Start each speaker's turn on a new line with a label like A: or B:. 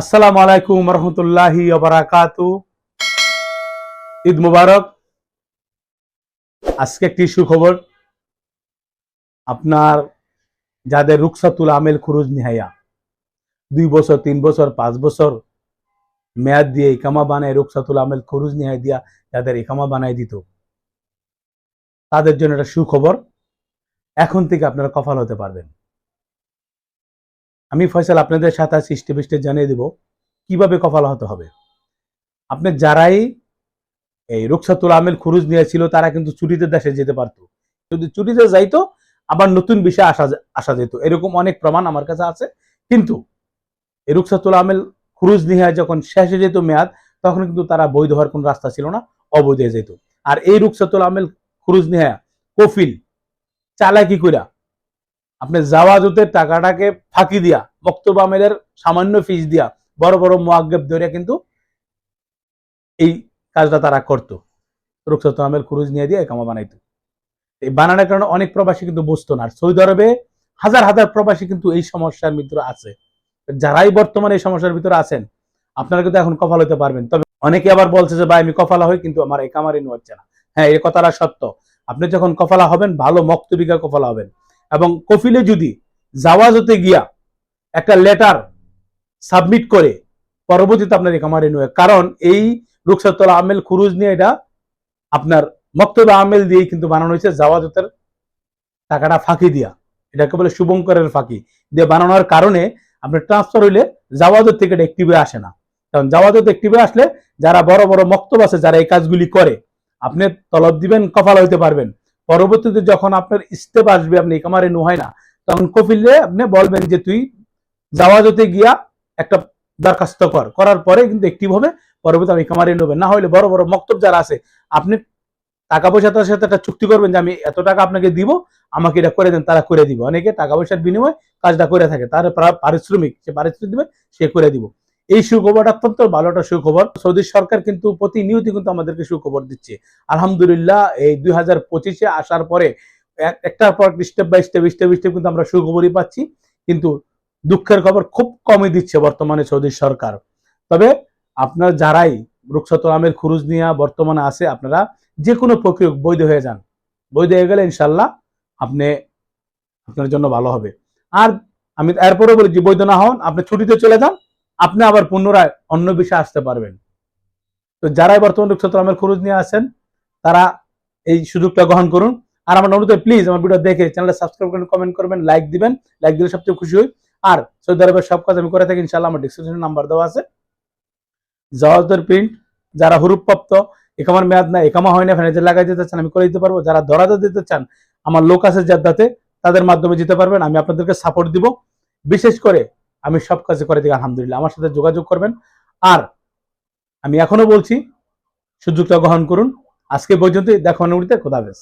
A: আসসালামু আলাইকুম রহমতুল্লাহি ঈদ মুবারক। আজকে একটি সুখবর। আপনার যাদের রুকসাতুল আমেল খুরুজ নিহাইয়া দুই বছর, তিন বছর, পাঁচ বছর মেয়াদ দিয়ে ইকামা বানায় রুকসাতুল আমেল খুরুজ নিহাই দিয়া যাদের ইকামা বানায় দিত, তাদের জন্য একটা সুখবর। এখন থেকে আপনারা কফাল হতে পারবেন। আমি ফয়সাল, আপনাদের সাথে সৃষ্টি বৃষ্টি জানিয়ে দিব, কীভাবে কপাল হতে হবে। আপনি যারাই এই রুকসাতুল আমেল খুরুজ নিয়েছিল, তারা কিন্তু ছুটিতে দেশে যেতে পারতো। যদি ছুটিতে যাইতো, আবার নতুন বিষয় আসা আসা যেত। এরকম অনেক প্রমাণ আমার কাছে আছে। কিন্তু এই রুকসাতুল আমেল খুরুজ নিয়ে যখন শেষে যেত মেয়াদ, তখন কিন্তু তারা বৈধ হওয়ার কোনো রাস্তা ছিল না, অবৈধ হয়ে যেত। আর এই রুকসাতুল আমেল খুরুজ নিয়ে কফিল, চালাকি কইরা আপনি জাওয়াজতের টাকাটাকে ফাঁকি দিয়া, বক্তব্য আমেলের সামান্য ফিস দিয়া, বড় বড় মোয়াগ্গেব ধরে কিন্তু এই কাজটা তারা করতো। রুকসাত আমেল খুরুজ নিয়ে দিয়ে কামা বানাইতো। এই বানানোর কারণে অনেক প্রবাসী কিন্তু বুঝতো না। আর সৌদি আরবে হাজার হাজার প্রবাসী কিন্তু এই সমস্যার ভিতরে আছে। যারাই বর্তমানে এই সমস্যার ভিতরে আছেন, আপনারা কিন্তু এখন কফাল হতে পারবেন। তবে অনেকে আবার বলছে যে, ভাই, আমি কফালা হই কিন্তু আমার এই কামারি হচ্ছে না। হ্যাঁ এই কথাটা সত্য। আপনি যখন কফালা হবেন, ভালো মক্তবিকা কফালা হবেন। এবং কফিলে যদি জাওয়াজতে গিয়া একটা লেটার সাবমিট করে, পরবর্তীতে আপনার একামা রেনু হয় কারণ এই রুকসাতুল আমেল খুরুজ নিয়ে এটা আপনার মক্তব আমেল দিয়েই কিন্তু বানানো হয়েছে, জাওয়াজতের টাকাটা ফাঁকি দিয়া। এটাকে বলে শুভঙ্করের ফাঁকি। দিয়ে বানানোর কারণে আপনার ট্রান্সফার হইলে জাওয়াজত থেকে এটা অ্যাক্টিভে আসে না। কারণ জাওয়াজত অ্যাক্টিভে আসলে যারা বড় বড় মক্তব আছে, যারা এই কাজগুলি করে, আপনি তলব দিবেন, কপাল হইতে পারবেন। পরবর্তীতে যখন আপনার স্টেপ আসবে, আপনি একামারে নো হয় না, তখন কফিলে আপনি বলবেন যে তুই জাওয়াজতে গিয়া একটা দরখাস্ত কর। করার পরে কিন্তু একটিভ হবে পরবর্তী আমি কামারে নেবেন না হলে বড় বড় মক্তব যারা আছে, আপনি টাকা পয়সা তার সাথে একটা চুক্তি করবেন যে আমি এত টাকা আপনাকে দিব, আমাকে এটা করে দেন, তারা করে দিব। অনেকে টাকা পয়সার বিনিময়ে কাজটা করে থাকে। তার পারিশ্রমিক, সে পারিশ্রমিক দিবে, সে করে দিব। এই সুখবরটা অত্যন্ত ভালো একটা সুখবর। সৌদি সরকার কিন্তু প্রতিনিয়ত কিন্তু আমাদেরকে সুখবর দিচ্ছে। আলহামদুলিল্লাহ, এই দুই হাজার পঁচিশে আসার পরে একটার পর step by step step step কিন্তু আমরা সুখবরই পাচ্ছি। কিন্তু দুঃখের খবর খুব কমই দিচ্ছে বর্তমানে সৌদি সরকার। তবে আপনার যারাই রুকসাতুল আমের খুরুজ নিয়ে বর্তমানে আছে, আপনারা যে কোনো প্রক্রিয়া বৈধ হয়ে যান। বৈধ হয়ে গেলে ইনশাল্লাহ আপনি, আপনার জন্য ভালো হবে। আর আমি এরপরে বলি যে বৈধ না হন, আপনি ছুটিতে চলে যান। আপনি আবার পুনরায় অন্য বিষয়ে আসতে পারবেন। তো যারাই বর্তমান রুকসাতুল আমের খুরুজ নিয়ে আসেন, তারা এই সুযোগটা গ্রহণ করুন। আর আমার অনুরোধ প্লিজ আমার ভিডিও দেখে চ্যানেলটা সাবস্ক্রাইব করবেন কমেন্ট করবেন লাইক দিবেন লাইক দিলে সবচেয়ে খুশি হই। আর সৌদি আরবের সব কাজ আমি করে থাকি ইনশাল্লাহ আমার ডিসক্রিপশনে নাম্বার দেওয়া আছে। জাওয়াজের প্রিন্ট যারা হুরুপ্রাপ্ত একামার মেয়াদ না একামা হয় না ফ্যানেজে লাগাই দিতে চান, আমি করে দিতে পারব। যারা দরাদা দিতে চান, আমার লোক আছে জাদ্দাতে, তাদের মাধ্যমে যেতে পারবেন, আমি আপনাদেরকে সাপোর্ট দিব। বিশেষ করে আমি সব কাজে করে দিই, আলহামদুলিল্লাহ। আমার সাথে যোগাযোগ করবেন। আর আমি এখনও বলছি, সুযোগটা গ্রহণ করুন। আজকে পর্যন্ত দেখো অনুমতিতে খোদাবেশ